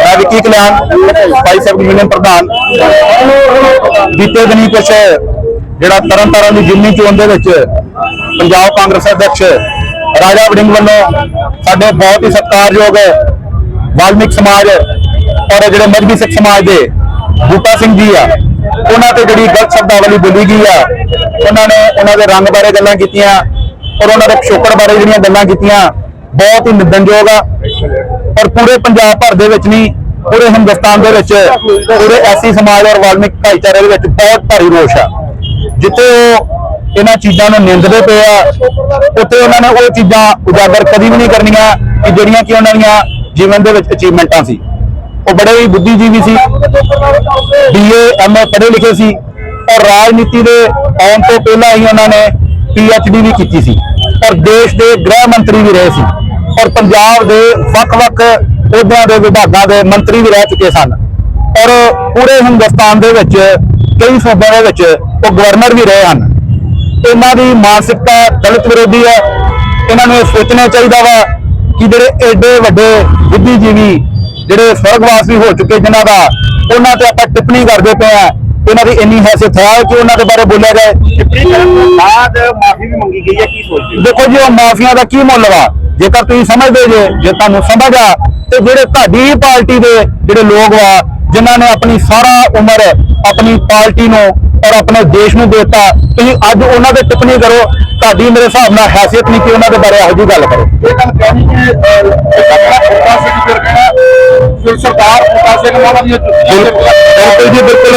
ਮੈਂ ਵਿੱਕੀ ਕਲਿਆਣ? ਭਾਈ ਸਾਹਿਬ ਯੂਨੀਅਨ ਪ੍ਰਧਾਨ। ਬੀਤੇ ਦਿਨੀ ਕੁਛ ਜਿਹੜਾ ਤਰਨ ਤਾਰਨ ਦੀ ਜ਼ਿਮਨੀ ਚੋਣ ਦੇ ਵਿੱਚ ਪੰਜਾਬ ਕਾਂਗਰਸ ਅਧਿਕਸ਼ ਰਾਜਾ ਵੜਿੰਗ ਵੱਲੋਂ ਸਾਡੇ ਬਹੁਤ ਹੀ ਸਤਿਕਾਰਯੋਗ ਵਾਲਮਿਕ ਸਮਾਜ ਔਰ ਜਿਹੜੇ ਮਜਬੀ ਸਿੱਖ ਸਮਾਜ ਦੇ ਬੂਟਾ ਸਿੰਘ ਜੀ ਆ, ਉਹਨਾਂ ਤੇ ਜਿਹੜੀ ਗਲਤ ਸ਼ਬਦਾਵਲੀ ਬੋਲੀ ਗਈ ਆ, ਉਹਨਾਂ ਨੇ ਉਹਨਾਂ ਦੇ ਰੰਗ ਬਾਰੇ ਗੱਲਾਂ ਕੀਤੀਆਂ ਔਰ ਉਹਨਾਂ ਦੇ ਪਿਛੋਕੜ ਬਾਰੇ ਜਿਹੜੀਆਂ ਗੱਲਾਂ ਕੀਤੀਆਂ ਬਹੁਤ ਹੀ ਨਿੰਦਣਯੋਗ ਆ। ਔਰ ਪੂਰੇ ਪੰਜਾਬ ਭਰ ਦੇ ਵਿੱਚ ਨਹੀਂ, ਪੂਰੇ ਹਿੰਦੁਸਤਾਨ ਦੇ ਵਿੱਚ, ਪੂਰੇ ਐਸੀ ਸਮਾਜ ਔਰ ਵਾਲਮਿਕ ਭਾਈਚਾਰੇ ਦੇ ਵਿੱਚ ਬਹੁਤ ਭਾਰੀ ਰੋਸ਼ ਆ। ਜਿੱਥੇ ਉਹ ਇਹਨਾਂ ਚੀਜ਼ਾਂ ਨੂੰ ਨਿੰਦਦੇ ਪਏ ਆ, ਉੱਥੇ ਉਹਨਾਂ ਨੇ ਉਹ ਚੀਜ਼ਾਂ ਉਜਾਗਰ ਕਦੀ ਵੀ ਨਹੀਂ ਕਰਨੀਆਂ ਕਿ ਜਿਹੜੀਆਂ ਕਿ ਉਹਨਾਂ ਦੀਆਂ ਜੀਵਨ ਦੇ ਵਿੱਚ ਅਚੀਵਮੈਂਟਾਂ ਸੀ। ਉਹ ਬੜੇ ਹੀ ਬੁੱਧੀਜੀਵੀ ਸੀ। ਬੀਏ ਐਮਏ ਪੜ੍ਹੇ ਲਿਖੇ ਸੀ। ਔਰ ਰਾਜਨੀਤੀ ਦੇ ਆਉਣ ਤੋਂ ਪਹਿਲਾਂ ਹੀ ਉਹਨਾਂ ਨੇ ਪੀਐਚਡੀ ਵੀ ਕੀਤੀ ਸੀ। ਔਰ ਦੇਸ਼ ਦੇ ਗ੍ਰਹਿ ਮੰਤਰੀ ਵੀ ਰਹੇ ਸੀ। ਔਰ ਪੰਜਾਬ ਦੇ ਵੱਖ-ਵੱਖ ਅਹੁਦਿਆਂ ਦੇ ਵਿਭਾਗਾਂ ਦੇ ਮੰਤਰੀ ਵੀ ਰਹਿ ਚੁੱਕੇ ਸਨ। ਔਰ ਪੂਰੇ ਹਿੰਦੁਸਤਾਨ ਦੇ ਵਿੱਚ, ਕਈ ਸੂਬਿਆਂ ਦੇ ਵਿੱਚ ਉਹ ਗਵਰਨਰ ਵੀ ਰਹੇ ਹਨ। ਇਹਨਾਂ ਦੀ ਮਾਨਸਿਕਤਾ ਦਲਿਤ ਵਿਰੋਧੀ ਹੈ। ਇਹਨਾਂ ਨੂੰ ਇਹ ਸੋਚਣਾ ਚਾਹੀਦਾ ਵਾ ਕਿ ਜਿਹੜੇ ਐਡੇ ਵੱਡੇ ਬੁੱਧੀਜੀਵੀ, ਜਿਹੜੇ ਸਵਰਗਵਾਸੀ ਹੋ ਚੁੱਕੇ ਜਿਨ੍ਹਾਂ ਦਾ ਉਹਨਾਂ ਤੇ ਆਪਾਂ ਟਿੱਪਣੀ ਕਰਦੇ ਪਏ ਆ ਇਹਨਾਂ ਦੀ ਇੰਨੀ ਹੈਸੀਅਤ ਹੈ ਕਿ ਉਹਨਾਂ ਦੇ ਬਾਰੇ ਬੋਲਿਆ ਜਾਏ। ਬਾਅਦ ਮਾਫੀ ਵੀ ਮੰਗੀ ਗਈ ਹੈ ਕੀ ਸੋਚਦੇ ਦੇਖੋ ਜੀ ਉਹ ਮਾਫੀਆ ਦਾ ਕੀ ਮੁੱਲ ਵਾ? ਜੇਕਰ ਤੁਸੀਂ ਸਮਝਦੇ ਜੇ ਜੇ ਤੁਹਾਨੂੰ ਸਮਝ ਆ ਤੇ ਜਿਹੜੇ ਤੁਹਾਡੀ ਪਾਰਟੀ ਦੇ ਜਿਹੜੇ ਲੋਕ ਵਾ ਜਿਨ੍ਹਾਂ ਨੇ ਆਪਣੀ ਸਾਰਾ ਉਮਰ ਆਪਣੀ ਪਾਰਟੀ ਨੂੰ ਔਰ ਆਪਣੇ ਦੇਸ਼ ਨੂੰ ਦਿੱਤਾ ਤੁਸੀਂ ਅੱਜ ਉਹਨਾਂ ਤੇ ਟਿੱਪਣੀ ਕਰੋ ਤੁਹਾਡੀ ਮੇਰੇ ਹਿਸਾਬ ਨਾਲ ਹੈਸੀਅਤ ਨਹੀਂ ਕਿ ਉਹਨਾਂ ਦੇ ਬਾਰੇ ਇਹੋ ਜਿਹੀ ਗੱਲ ਕਰੋ। ਇਹ ਗੱਲ ਕਹਿਣੀ ਕਿ ਆਪਣਾ ਫੋਟਾ ਸਿੰਘ ਫਿਰ ਕਹਿਣਾ ਫਿਰ ਬਿਲਕੁਲ ਜੀ ਬਿਲਕੁਲ,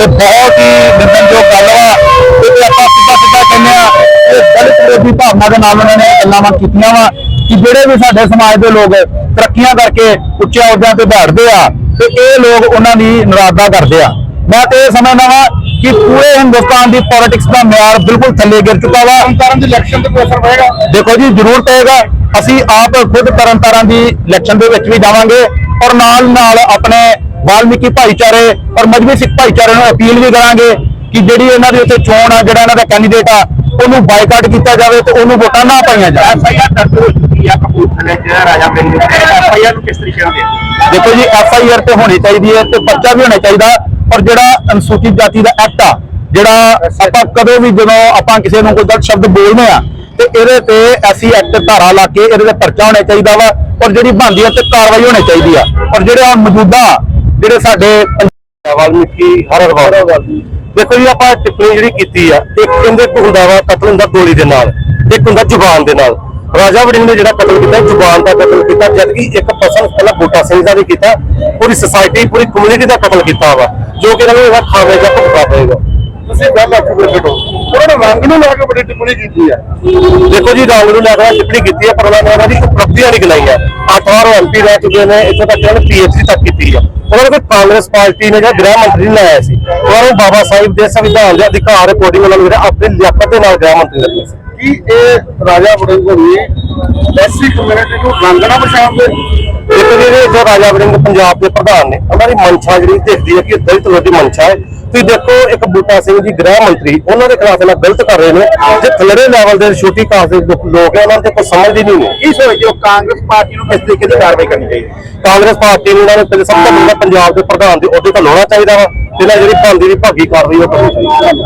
ਇਹ ਬਹੁਤ ਹੀ ਨਿੰਦਣਯੋਗ ਗੱਲ ਵਾ ਤੇ ਆਪਾਂ ਸਿੱਧਾ ਸਿੱਧਾ ਕਹਿੰਦੇ ਆ ਕਿ ਦਲਿਤ ਵਿਰੋਧੀ ਭਾਵਨਾ ਦੇ ਨਾਲ ਉਹਨਾਂ ਨੇ ਗੱਲਾਂ ਵਾ ਕੀਤੀਆਂ ਵਾ ਕਿ ਜਿਹੜੇ ਵੀ ਸਾਡੇ ਸਮਾਜ ਦੇ ਲੋਕ ਤਰੱਕੀਆਂ ਕਰਕੇ ਉੱਚੇ ਅਹੁਦਿਆਂ ਤੇ ਬੈਠਦੇ ਆ, ਤੇ ਇਹ ਲੋਕ ਉਹਨਾਂ ਦੀ ਨਰਾਜ਼ਾ ਕਰਦੇ ਆ। ਮੈਂ ਤੇ ਇਹ ਸਮਝਦਾ ਵਾ ਕਿ ਪੂਰੇ ਹਿੰਦੁਸਤਾਨ ਦੀ ਪੋਲਿਟਿਕਸ ਦਾ ਮਿਆਰ ਬਿਲਕੁਲ ਥੱਲੇ ਗਿਰ ਚੁੱਕਾ ਵਾ। ਤਰਨਤਾਰਨ ਦੇ ਇਲੈਕਸ਼ਨ ਤੇ ਕੋਈ ਅਸਰ ਪਏਗਾ ਦੇਖੋ ਜੀ, ਜ਼ਰੂਰ ਪਏਗਾ, ਅਸੀਂ ਆਪ ਖੁਦ ਤਰਨਤਾਰਨ ਦੀ ਇਲੈਕਸ਼ਨ ਦੇ ਵਿੱਚ ਵੀ ਜਾਵਾਂਗੇ ਔਰ ਨਾਲ ਨਾਲ ਆਪਣੇ ਵਾਲਮੀਕੀ ਭਾਈਚਾਰੇ ਔਰ ਮਜਬੀ ਸਿੱਖ ਭਾਈਚਾਰੇ ਨੂੰ ਅਪੀਲ ਵੀ ਕਰਾਂਗੇ ਕਿ ਜਿਹੜੀ ਇਹਨਾਂ ਦੀ ਉੱਥੇ ਚੋਣ ਆ ਜਿਹੜਾ ਇਹਨਾਂ ਦਾ ਕੈਂਡੀਡੇਟ ਆ ਉਹਨੂੰ ਬਾਈਕਾਟ ਕੀਤਾ ਜਾਵੇ ਤੇ ਉਹਨੂੰ ਵੋਟਾਂ ਨਾ ਪਾਈਆਂ ਜਾਣ। ਐਫਆਈਆਰ ਦਰਜ ਹੋ ਚੁੱਕੀ ਆ ਕਪੂਰਥਲੇ ਚ ਰਾਜਾ ਪਿੰਡ ਦੇ ਐਫਆਈਆਰ ਨੂੰ ਕਿਸ ਤਰੀਕੇ ਨਾਲ ਦੇ ਦੇਖੋ ਜੀ ਐਫ ਆਈ ਆਰ ਤੇ ਹੋਣੀ ਚਾਹੀਦੀ ਹੈ ਤੇ ਪਰਚਾ ਵੀ ਹੋਣਾ ਚਾਹੀਦਾ ਔਰ ਜਿਹੜਾ ਅਨੁਸੂਚਿਤ ਜਾਤੀ ਦਾ ਐਕਟ ਆ ਜਿਹੜਾ ਆਪਾਂ ਕਦੇ ਵੀ ਜਦੋਂ ਆਪਾਂ ਕਿਸੇ ਨੂੰ ਕੋਈ ਗਲਤ ਸ਼ਬਦ ਬੋਲਦੇ ਆ ਤੇ ਇਹਦੇ ਤੇ ਐਸੀ ਐਕਟ ਧਾਰਾ ਲਾ ਕੇ ਇਹਦੇ ਤੇ ਪਰਚਾ ਹੋਣਾ ਚਾਹੀਦਾ ਵਾ ਔਰ ਜਿਹੜੀ ਬਣਦੀ ਹੈ ਤੇ ਕਾਰਵਾਈ ਹੋਣੀ ਚਾਹੀਦੀ ਆ। ਔਰ ਜਿਹੜੇ ਮੌਜੂਦਾ ਜਿਹੜੇ ਸਾਡੇ ਪੰਜਾਬ ਵਾਲਮੀਕੀ, ਹਰ ਹਰ ਦੇਖੋ ਜੀ, ਆਪਾਂ ਟਿੱਪਣੀ ਜਿਹੜੀ ਕੀਤੀ ਆ, ਇੱਕ ਕਹਿੰਦੇ ਹੁੰਦਾ ਵਾ ਕਤਲ ਹੁੰਦਾ ਗੋਲੀ ਦੇ ਨਾਲ, ਇੱਕ ਹੁੰਦਾ ਜ਼ੁਬਾਨ ਦੇ ਨਾਲ। ਰਾਜਾ ਵੜਿੰਗ ਨੇ ਜਿਹੜਾ ਕਤਲ ਕੀਤਾ, ਜ਼ੁਬਾਨ ਦਾ ਕਤਲ ਕੀਤਾ, ਜਦਕਿ ਇੱਕ ਪਰਸਨ ਪਹਿਲਾਂ ਬੂਟਾ ਸਿੰਘ ਦਾ ਵੀ ਕੀਤਾ, ਪੂਰੀ ਸੋਸਾਇਟੀ ਪੂਰੀ ਕਮਿਊਨਿਟੀ ਦਾ ਕਤਲ ਕੀਤਾ ਵਾ, ਜੋ ਕਿ ਇਹਨਾਂ ਨੂੰ ਇਹਦਾ ਖਾਵੇਗਾ ਭੁਗਤਣਾ ਪਏਗਾ। ਤੁਸੀਂ ਗੱਲ ਆਖੀ ਬੈਠੇ ਹੋ ਉਹਨਾਂ ਨੇ ਰੰਗ ਨੂੰ ਲੈ ਕੇ ਬੜੀ ਟਿੱਪਣੀ ਕੀਤੀ ਆ। ਦੇਖੋ ਜੀ ਰਾਹੁਲ ਨੂੰ ਲੈ ਕੇ ਟਿੱਪਣੀ ਕੀਤੀ ਹੈ ਪਰ ਉਹਨਾਂ ਨੇ ਉਹਨਾਂ ਦੀ ਉਪਲਬਧੀਆਂ ਨਹੀਂ ਗਿਣਾਈਆਂ। ਅੱਠ ਵਾਰ ਐਮਪੀ ਰਹਿ ਚੁੱਕੇ ਨੇ ਇੱਥੋਂ ਤੱਕ ਉਹਨਾਂ ਨੇ ਪੀਐਚਡੀ ਤੱਕ ਕੀਤੀ ਆ। ਉਹਨਾਂ ਨੇ ਕੋਈ ਕਾਂਗਰਸ ਪਾਰਟੀ ਨੇ ਜਿਹੜਾ ਗ੍ਰਹਿ ਮੰਤਰੀ ਨੇ ਲਾਇਆ ਸੀ। ਉਹਨਾਂ ਨੂੰ ਬਾਬਾ ਸਾਹਿਬ ਦੇ ਸੰਵਿਧਾਨ ਦੇ ਅਧਿਕਾਰ ਰਿਪੋਰਟਿੰਗ ਉਹਨਾਂ ਨੂੰ ਜਿਹੜਾ ਆਪਣੀ ਲਿਆਕਤ ਦੇ ਨਾਲ ਗ੍ਰਹਿ ਮੰਤਰੀ ਲੱਗੇ ਸੀ। ਕੀ ਇਹ ਰਾਜਾ ਵੜਿੰਗ ਹੋਣੀ ਐਸੀ ਕਮਿਊਨਿਟੀ ਨੂੰ ਰੰਗਣਾ ਪਛਾਣਦੇ ਦੇਖੋ ਜੀ ਰਾਜਾ ਵੜਿੰਗ ਪੰਜਾਬ ਦੇ ਪ੍ਰਧਾਨ ਨੇ। ਉਹਨਾਂ ਦੀ ਮਨਸ਼ਾ ਜਿਹੜੀ ਦਿਖਦੀ ਹੈ ਕਿ ਦਲਿਤ ਵਿਰੋਧੀ ਮਨਸ਼ਾ ਹੈ। ਤੁਸੀਂ ਦੇਖੋ ਇੱਕ ਬੂਟਾ ਸਿੰਘ ਜੀ ਗ੍ਰਹਿ ਮੰਤਰੀ ਉਹਨਾਂ ਦੇ ਖਿਲਾਫ ਇਹਨਾਂ ਗਲਤ ਕਰ ਰਹੇ ਨੇ ਜੇ ਥਲੜੇ ਲੈਵਲ ਦੇ ਛੋਟੀ ਕਾਸ ਦੇ ਲੋਕ ਹੈ ਉਹਨਾਂ ਤੇ ਕੋਈ ਸਮਝਦੀ ਨਹੀਂ ਨੇ। ਕੀ ਸੋਚਦੇ ਹੋ ਕਾਂਗਰਸ ਪਾਰਟੀ ਨੂੰ ਕਿਸ ਤਰੀਕੇ ਦੀ ਕਾਰਵਾਈ ਕਰਨੀ ਚਾਹੀਦੀ? ਕਾਂਗਰਸ ਪਾਰਟੀ ਨੂੰ ਉਹਨਾਂ ਨੇ ਸਭ ਤੋਂ ਪਹਿਲਾਂ ਪੰਜਾਬ ਦੇ ਪ੍ਰਧਾਨ ਦੇ ਅਹੁਦੇ ਤੋਂ ਲਾਉਣਾ ਚਾਹੀਦਾ ਵਾ ਤੇ ਇਹਨਾਂ ਜਿਹੜੀ ਬਣਦੀ ਦੀ ਭਾਗੀ ਕਾਰਵਾਈ ਉਹ ਕਰਨੀ ਚਾਹੀਦੀ।